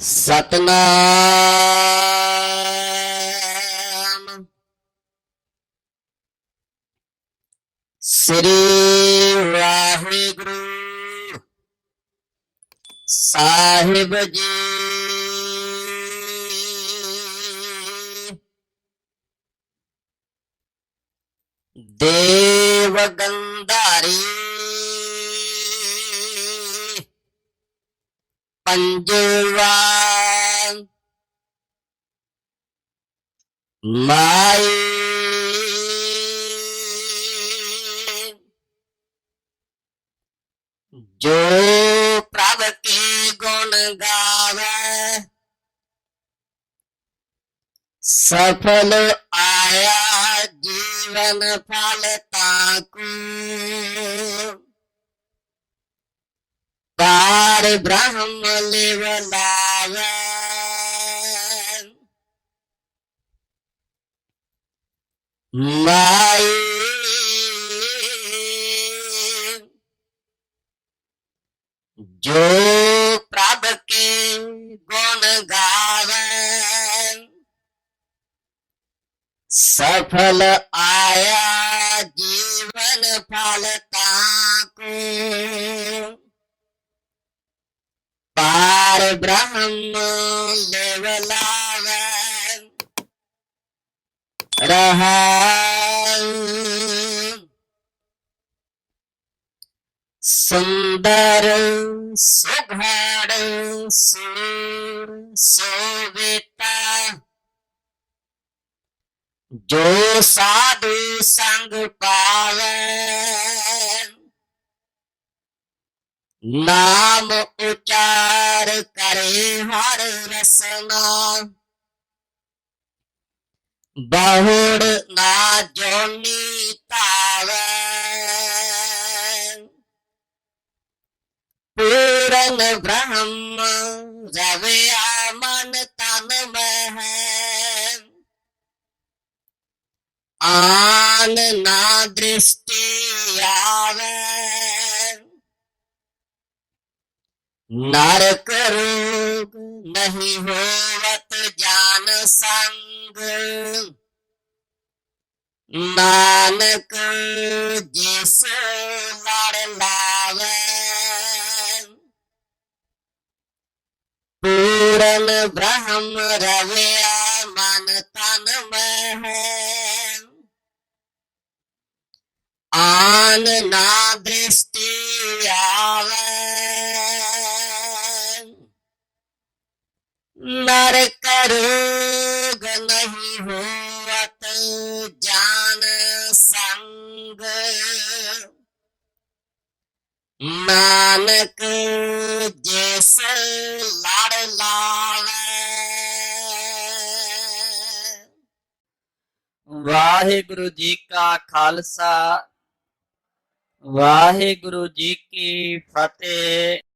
ਸਤਨਾਮ। ਸ੍ਰੀ ਵਾਹਿਗੁਰੂ ਸਾਹਿਬ ਜੀ। ਦੇਵ ਗੰਧਾਰੀ मंजूरां माई जो प्रभ के गुण गावे सफल आया जीवन फल ताकू पार ब्रह्म जो प्रभ के गुण गाव सफल आया जीवन फलता को ब्रह्म लेवला सुंदर सुघड़ सुर सोविता जो साधु संग पावे नाम उचा हरे हरे रसना बहुड़ ना जोनी पावे। पूरन ब्रह्म रवया मन तन में है आन ना दृष्टि आवे। नरक रोग नहीं होवत जान संग। नानक जिस लड़ लावे, पूरन ब्रह्म रवे मन तन में आन ना दृष्ट मर कर नहीं होत तो ज्ञान संग। नानक जैसे लाड़ लाल वाहेगुरु जी का खालसा वाहे गुरु जी की फतेह।